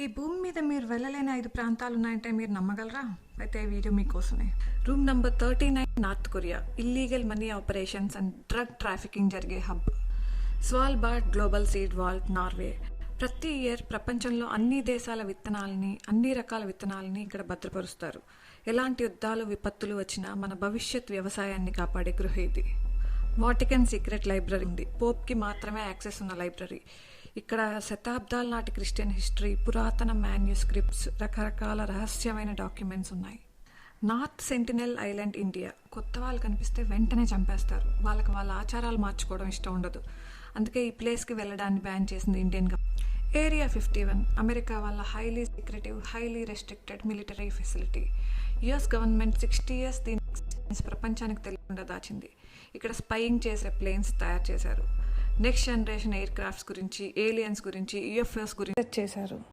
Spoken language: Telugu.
ఈ భూమి మీద మీరు వెళ్ళలేని ఐదు ప్రాంతాలు ఉన్నాయంటే మీరు నమ్మగలరా? అయితే ఈ వీడియో మీకోసమే. Room number thirty nine North Korea illegal money operations and drug trafficking జరిగే hub. Svalbard global seed vault Norway. ప్రతి ఇయర్ ప్రపంచంలో అన్ని దేశాల విత్తనాలని అన్ని రకాల విత్తనాలని ఇక్కడ భద్రపరుస్తారు. ఎలాంటి యుద్ధాలు విపత్తులు వచ్చినా మన భవిష్యత్ వ్యవసాయాన్ని కాపాడే గృహ ఇది. వాటికన్ సీక్రెట్ లైబ్రరీ ఉంది. పోప్కి మాత్రమే యాక్సెస్ ఉన్న లైబ్రరీ. ఇక్కడ శతాబ్దాల నాటి క్రిస్టియన్ హిస్టరీ పురాతన మాన్యుస్క్రిప్ట్స్ రకరకాల రహస్యమైన డాక్యుమెంట్స్ ఉన్నాయి. North Sentinel Island India. కొత్త వాళ్ళు కనిపిస్తే వెంటనే చంపేస్తారు. వాళ్ళకి వాళ్ళ ఆచారాలు మార్చుకోవడం ఇష్టం ఉండదు. అందుకే ఈ ప్లేస్కి వెళ్ళడాన్ని బ్యాన్ చేసింది Indian government area fifty one America వాళ్ళ highly secretive highly restricted military facility US government sixty years దీని ప్రపంచానికి తెలియకుండా దాచింది. ఇక్కడ స్పైయింగ్ చేసే ప్లేన్స్ తయారు చేశారు. నెక్స్ట్ జనరేషన్ ఎయిర్ క్రాఫ్ట్స్ గురించి ఏలియన్స్ గురించి యుఎఫ్ఎస్ గురించి చేశారు.